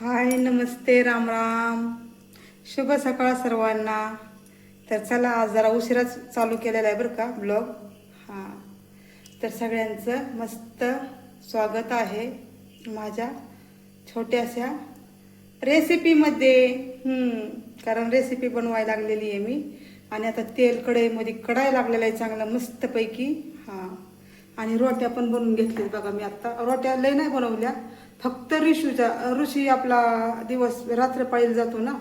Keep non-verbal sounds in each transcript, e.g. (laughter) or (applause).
हाय नमस्ते राम राम. शुभ सकाळ सर्वांना. तर चला आज जरा उशिराच चालू केलेला आहे बरं का ब्लॉग. हां. तर सगळ्यांचं मस्त स्वागत आहे माझ्या छोट्याशा रेसिपीमध्ये. कारण रेसिपी बनवायला लागलेली आहे मी. आणि आता तेल कढईमध्ये कढाय लागलेलं आहे चांगलं मस्तपैकी. हां. आणि रोट्या पण बनवून घेतल्या बघा मी आत्ता रोट्या लय नाही बनवल्या फक्त ऋषूचा ऋषी आपला दिवस रात्र पाळीला जातो ना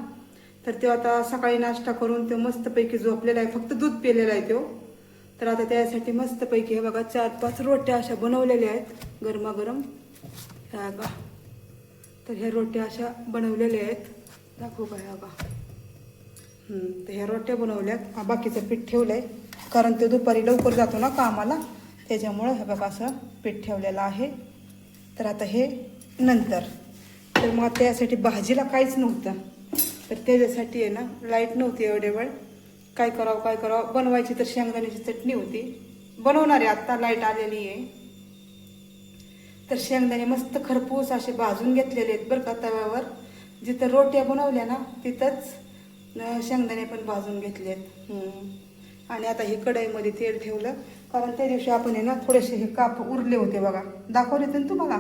तर तो आता सकाळी नाश्ता करून तो मस्तपैकी झोपलेला आहे फक्त दूध पिलेला आहे तो. तर आता त्यासाठी मस्तपैकी हे बघा चार पाच रोट्या अशा बनवलेल्या आहेत गरमागरम. ह्या बघा. तर ह्या रोट्या अशा बनवलेल्या आहेत. दाखवू का ह्या बघा? तर ह्या रोट्या बनवल्यात. हा बाकीचं पीठ ठेवलं आहे कारण ते दुपारी लवकर जातो ना कामाला त्याच्यामुळं हे बघा असं पीठ ठेवलेलं आहे. तर आता हे नंतर. तर मग त्यासाठी भाजीला काहीच नव्हतं. तर त्याच्यासाठी आहे ना लाइट नव्हती एवढे वेळ. काय करावं काय करावं? बनवायची तर शेंगदाण्याची चटणी होती. बनवणार आहे आत्ता लाइट आलेली आहे. तर शेंगदाणे मस्त खरपूस असे भाजून घेतलेले आहेत बरं का तव्यावर. जिथं रोट्या बनवल्या ना तिथंच शेंगदाणे पण भाजून घेतले आहेत. आणि आता हे कढईमध्ये तेल ठेवलं. कारण त्या दिवशी आपण आहे ना थोडेसे हे काप उरले होते बघा. दाखवले होते ना तुम्हाला?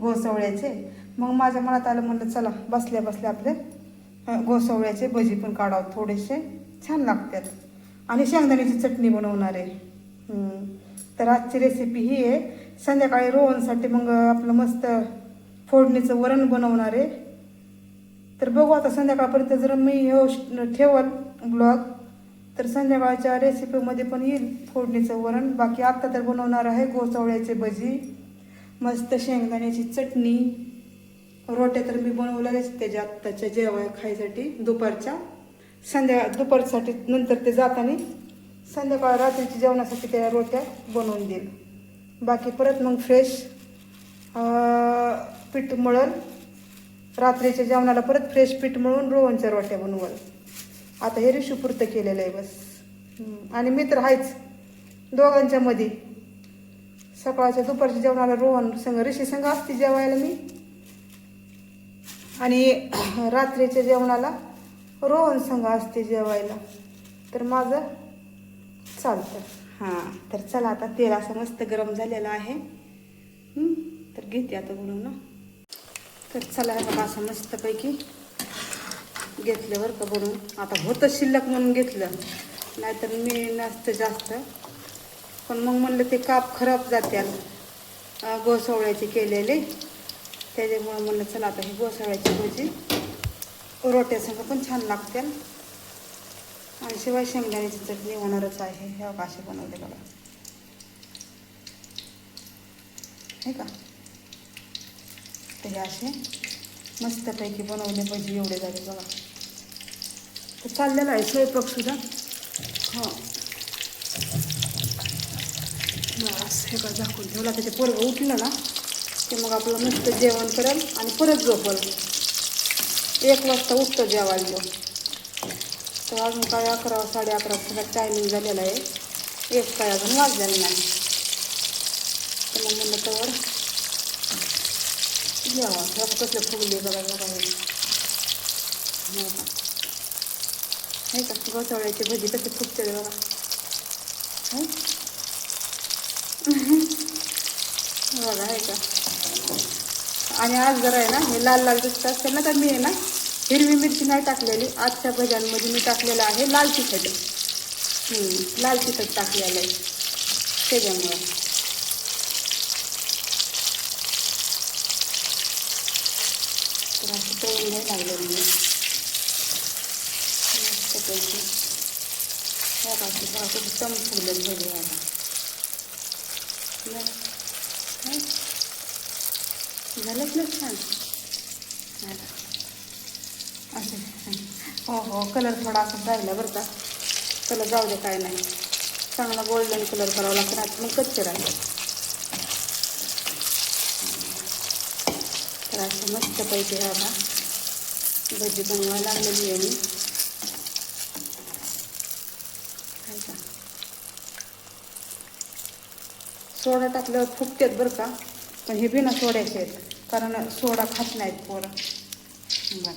घोसवळ्याचे. मग माझ्या मनात आलं म्हणलं चला बसल्या बसल्या आपले घोसवळ्याचे भजी पण काढावं थोडेसे. छान लागतात. आणि शेंगदाण्याची चटणी बनवणार आहे. तर आजची रेसिपी ही आहे. संध्याकाळी रोहनसाठी मग आपलं मस्त फोडणीचं वरण बनवणार आहे. तर बघू आता संध्याकाळपर्यंत जर मी हे ठेवल ब्लॉग तर संध्याकाळच्या रेसिपीमध्ये पण येईल फोडणीचं वरण. बाकी आत्ता तर बनवणार आहे गोचवळ्याचे भजी. मस्त शेंगदाण्याची चटणी. रोट्या तर मी बनवलेल्याच त्याच्या आत्ताच्या जेवाय खायसाठी दुपारच्या. संध्या दुपारसाठी नंतर ते जाताना संध्याकाळ रात्रीच्या जेवणासाठी त्या रोट्या बनवून देईल बाकी परत मग फ्रेश पीठ मळल रात्रीच्या जेवणाला परत फ्रेश पीठ मळून रोहनच्या रोट्या बनवल. आता हे ऋषीपुरतं केलेलं आहे बस. आणि मित्र आहेच. दोघांच्या मध्ये सकाळच्या दुपारच्या जेवणाला रोहन संग ऋषी संघ असते जेवायला मी. आणि (clears throat) रात्रीच्या जेवणाला रोहन संघ असते जेवायला. तर माझं चालतं. हां. तर चला आता तेल असं मस्त गरम झालेलं आहे. तर घेते आता ना. तर चला हे बघा असं मस्तपैकी घेतलं बरं का बनवून. आता होतं शिल्लक म्हणून घेतलं. नाहीतर मी नसतं जास्त पण मग म्हणलं ते काप खराब जात्याल गोसवळ्याचे केलेले. त्याच्यामुळं म्हणलं चला आता ही गोसवळ्याची भजी रोट्यासंग पण छान लागतील आणि शिवाय शेंगदाण्याची चटणी होणारच आहे हे बघा असे बनवले बघा. हे का? तर हे असे मस्तपैकी बनवले भजी एवढे झाले बघा. तर चाललेलं आहे स्वयंपाक सुद्धा. हां. बस हे का झाकून ठेवला. त्याचे पोरगं उठलं ना की मग आपलं मस्त जेवण करेल आणि परत झोपल. एक वाजता उठतं जेवायला तो. तर अजून काय अकरा साडे अकरा सगळा टायमिंग झालेला आहे. एक काय अजून वाजलेलं नाही. तर मग म्हणलं तर जेवा. ह्या कसले फुगले बघा बघा हे. का? हे भजी कशी फुगते बघा. हे? बघा हे का? आणि आज जरा आहे ना हे लाल लाल दिसत असेल ना तर मी आहे ना हिरवी मिरची नाही टाकलेली. आजच्या भज्यांमध्ये मी टाकलेलं आहे लाल तिखट. लाल तिखट टाकलेलं आहे. त्याच्यामुळं. तर असं तळून नाही लागलं मी. मस्तपैकी. ह्या बाकी बघा खूप भजी आता बघ. हं? झालंच ना छान. असं. हो हो कलर थोडा असं राहिला बरं का. कलर जाऊ दे काय नाही. चांगला गोल्डन कलर करावा लागतो आता मग कच्चे राहिले. तर असं मस्त पैकी राहा भजी बनवायला लागलेली आहे मी. सोडा टाकल्यावर फुकतात बरं का. पण हे बिना सोड्याचे आहेत. कारण सोडा खात नाहीत पोरं. बघा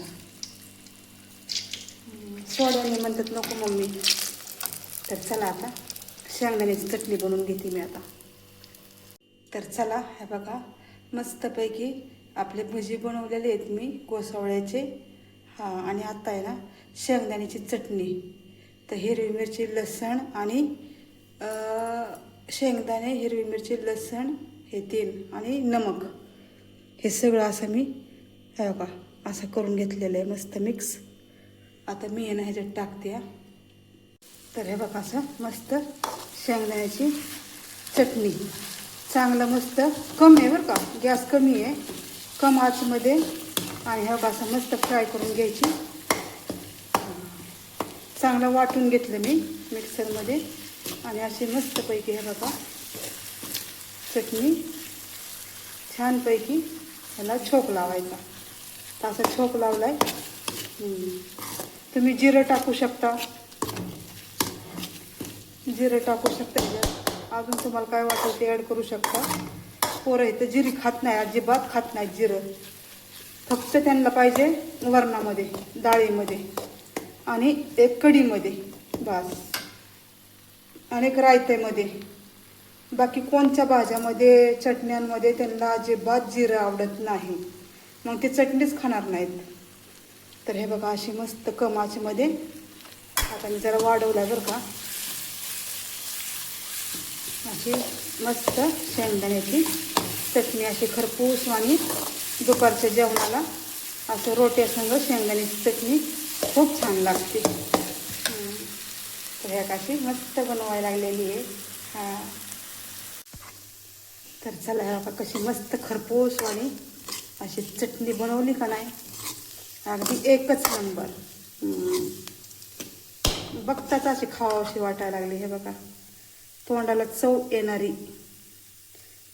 हम्म, सोड्याने म्हणतात नको मम्मी. तर चला आता शेंगदाण्याची चटणी बनवून घेते मी आता. तर चला हे बघा मस्तपैकी आपले भजी बनवलेले आहेत मी गोसावळ्याचे हां आणि आता आहे ना शेंगदाण्याची चटणी. तर हिरवी मिरची लसण आणि शेंगदाणे हिरवी मिरची लसण हे तीन आणि नमक. हे सगळं असं मी हे बघा असं करून घेतलेलं आहे मस्त मिक्स आता मी आहे ना ह्याच्यात टाकते हा. तर हे बघा असं मस्त शेंगदाण्याची चटणी. चांगलं मस्त कमी आहे बरं का गॅस कमी आहे. कम आचमध्ये. आणि हे बघा असं मस्त फ्राय करून घ्यायची. चांगलं वाटून घेतलं मी मिक्सरमध्ये. आणि अशी मस्तपैकी हे बघा चटणी. छानपैकी याला छोक लावायचा. तर असा छोक लावलाय. आहे तुम्ही जिरं टाकू शकता. जिरं टाकू शकता. अजून तुम्हाला काय वाटेल ते ॲड करू शकता. पोरं इथं जिरी खात नाही अजिबात खात नाही जिरं. फक्त त्यांना पाहिजे वरणामध्ये डाळीमध्ये आणि एक कढीमध्ये. बस. आणि एक रायतेमध्ये. बाकी कोणत्या भाज्यामध्ये चटण्यांमध्ये त्यांना अजिबात जिरं आवडत नाही. मग ते चटणीच खाणार नाहीत. तर हे बघा अशी मस्त कमाचीमध्ये आता मी जरा वाढवला बरं का. अशी मस्त शेंगदाण्याची चटणी अशी खरपूस आणि दुपारच्या जेवणाला असं रोट्यासंग शेंगदाण्याची चटणी खूप छान लागते. तर ह्या काशी मस्त बनवायला लागलेली आहे. हां. तर चला बाबा कशी मस्त खरपूसवाणी अशी चटणी बनवली का नाही? अगदी एकच नंबर. बघताच अशी खावाशी वाटायला लागली हे बघा. तोंडाला चव येणारी.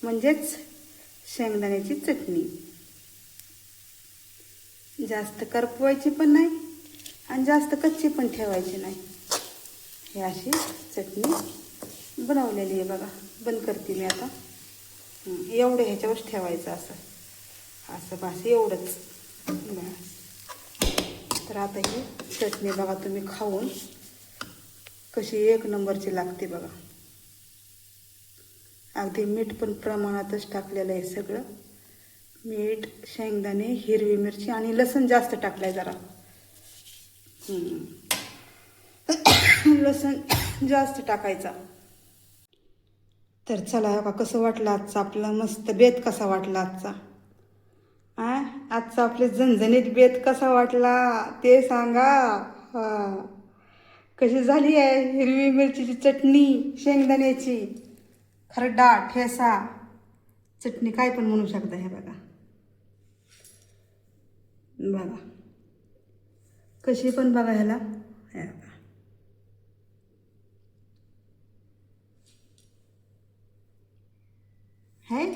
म्हणजेच शेंगदाण्याची चटणी. जास्त करपवायची पण नाही आणि जास्त कच्ची पण ठेवायची नाही. हे अशी चटणी बनवलेली आहे बघा. बंद करते मी आता. एवढं ह्याच्यावरच ठेवायचं असं. असं बस एवढंच. बस. तर आता ही चटणी बघा तुम्ही खाऊन कशी एक नंबरची लागते बघा. अगदी मीठ पण प्रमाणातच टाकलेलं आहे सगळं. मीठ शेंगदाणे हिरवी मिरची आणि लसण जास्त टाकलं आहे जरा. हम्म. (coughs) लसण जास्त टाकायचा. तर चला का कसं वाटलं आजचा आपला? मस्त बेत कसा वाटला आजचा? आ? आजचा आपले झणझणीत बेत कसा वाटला? ते सांगा. हा. कशी झाली आहे हिरवी मिरचीची चटणी शेंगदाण्याची? खरडा ठेसा? चटणी काय पण म्हणू शकता हे बघा. बघा. कशी पण बघा ह्याला. हे है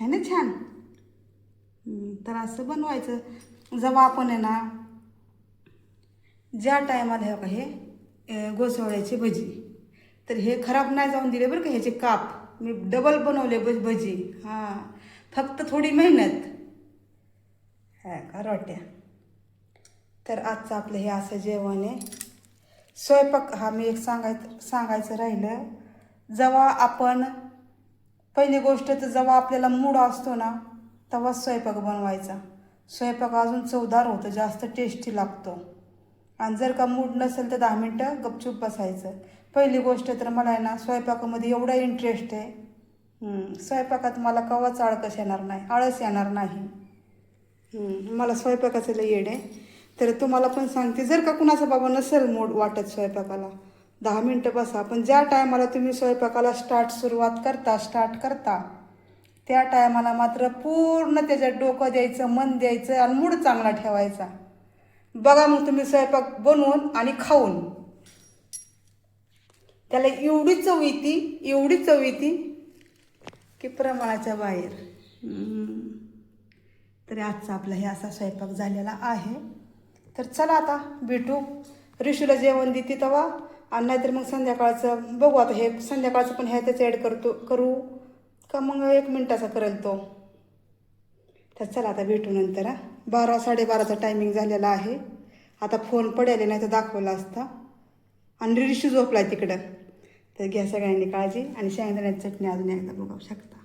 है ना छान? तर असं बनवायचं. जेव्हा आपण आहे ना ज्या टायमाला हे का हे गोसवळ्याची भजी. तर हे खराब नाही जाऊन दिले बरं का ह्याचे काप. मी डबल बनवले भज भजी. हां. फक्त थोडी मेहनत. हा का रोट्या. तर आजचं आपलं हे असं जेवण आहे. स्वयंपाक हा मी एक सांगायचं सांगायचं राहिलं. जेव्हा आपण पहिली गोष्ट तर जेव्हा आपल्याला मूड असतो ना तेव्हाच स्वयंपाक बनवायचा. स्वयंपाक अजून चवदार होतं जास्त टेस्टी लागतो. आणि जर का मूड नसेल तर दहा मिनटं गपचूप बसायचं. पहिली गोष्ट तर मला आहे ना स्वयंपाकामध्ये एवढा इंटरेस्ट आहे. स्वयंपाकात मला कवाच आळकस येणार नाही आळस येणार नाही. मला स्वयंपाकाचं लई येड आहे. तर तुम्हाला पण सांगते जर का कुणाचा बाबा नसेल मूड वाटत स्वयंपाकाला दहा मिनटं बसा. पण ज्या टायमाला तुम्ही स्वयंपाकाला स्टार्ट सुरुवात करता स्टार्ट करता त्या टायमाला मात्र पूर्ण त्याच्यात डोकं द्यायचं मन द्यायचं आणि मूड चांगला ठेवायचा. बघा मग तुम्ही स्वयंपाक बनवून आणि खाऊन. त्याला एवढी चव येते एवढी चव येते की प्रमाणाच्या बाहेर. तर तरी आजचा आपला हे असा स्वयंपाक झालेला आहे. तर चला आता भेटू. ऋषूला जेवण देते तेव्हा. आणि नाहीतर मग संध्याकाळचं बघू आता हे संध्याकाळचं पण ह्यातच ॲड करतो करू. का मग एक मिनटाचा करेल तो. तर चला आता भेटू नंतर हां. बारा साडेबाराचा टायमिंग झालेला आहे. आता फोन पडायला नाही तर दाखवला असता. आणि रिशू झोपलाय तिकडं. तर घ्या सगळ्यांनी काळजी आणि शेंगदाण्याची चटणी अजून एकदा बघू शकता.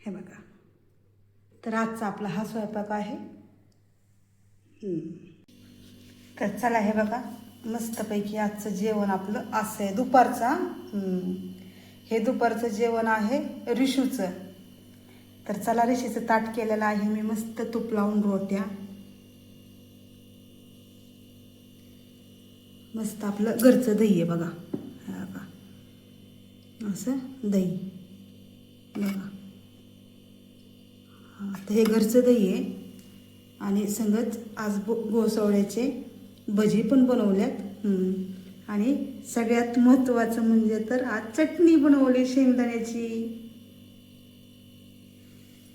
हे बघा. तर आजचा आपला हा स्वयंपाक आहे. तर चला हे बघा. मस्तपैकी आजचं जेवण आपलं असं आहे. दुपारचा हे दुपारचं जेवण आहे रिशूचं. तर चला रिशीचं ताट केलेलं आहे. मी मस्त तूप लावून रोट्या. मस्त आपलं घरचं दही आहे बघा. बघा. असं दही. बघा. तर हे घरचं दही आहे. आणि संगत आज गो गोसवड्याचे भजी पण बनवल्यात. आणि सगळ्यात महत्त्वाचं म्हणजे तर आज चटणी बनवली शेंगदाण्याची.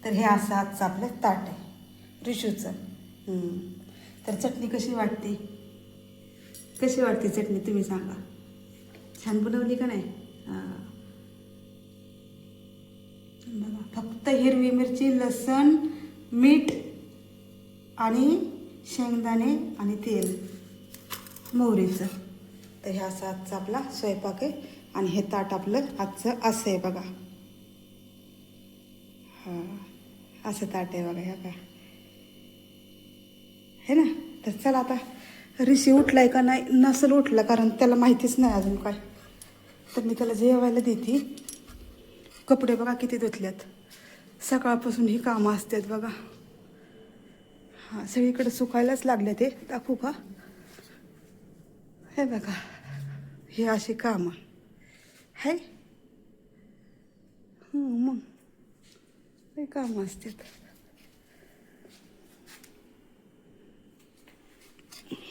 तर हे असं आजचं आपलं ताट आहे. रिशूचं. तर चटणी कशी वाटते? कशी वाटते चटणी तुम्ही सांगा. छान बनवली का नाही? हां. बघा फक्त हिरवी मिरची लसण मीठ आणि शेंगदाणे आणि तेल. मोहरीचं. तर ह्या असं आजचा आपला स्वयंपाक आहे. आणि हे ताट आपलं आजचं असं आहे बघा. हां असं ताट आहे बघा ह्या का है ना? तर चला आता ऋषी उठलाय का नाही? नसल उठला कारण त्याला माहितीच नाही अजून काय. तर मी त्याला जेवायला देते. कपडे बघा किती धुतल्यात. सकाळपासून ही कामं असतात बघा. हां सगळीकडे सुकायलाच लागले ते. दाखवू का? हे बघा हे अशी कामं. है मग. हे कामं असतात.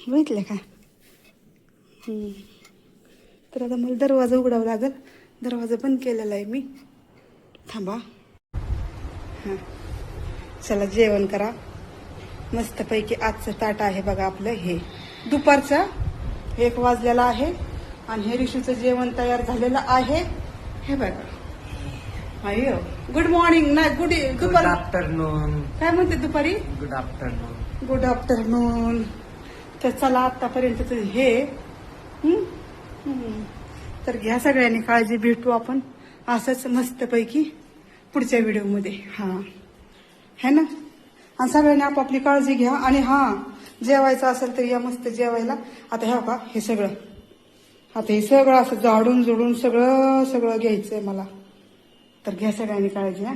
बघितलं का? तर आता मला दरवाजा उघडावा लागेल. दरवाजा बंद केलेला आहे मी. थांबा. हां. चला जेवण करा. मस्तपैकी आजचं ताट आहे बघा आपलं हे. दुपारचं एक वाजलेला आहे आणि हे ऋषीचं जेवण तयार झालेलं आहे. हे बघा. अय्यो गुड मॉर्निंग नाही गुड गुड दुपार आफ्टरनून काय म्हणते दुपारी? गुड आफ्टरनून गुड आफ्टरनून तर चला आतापर्यंत? हं. तर घ्या सगळ्यांनी काळजी भेटू आपण असंच मस्तपैकी पुढच्या व्हिडिओमध्ये. हां. है ना? आणि सगळ्यांनी आपापली काळजी घ्या आणि हां जेवायचं असेल तर या मस्त जेवायला. आता ह्या का हे सगळं. आता हे सगळं असं जाडून जुडून सगळं सगळं घ्यायचं आहे मला. तर घ्या सगळ्यांनी काळजी हा.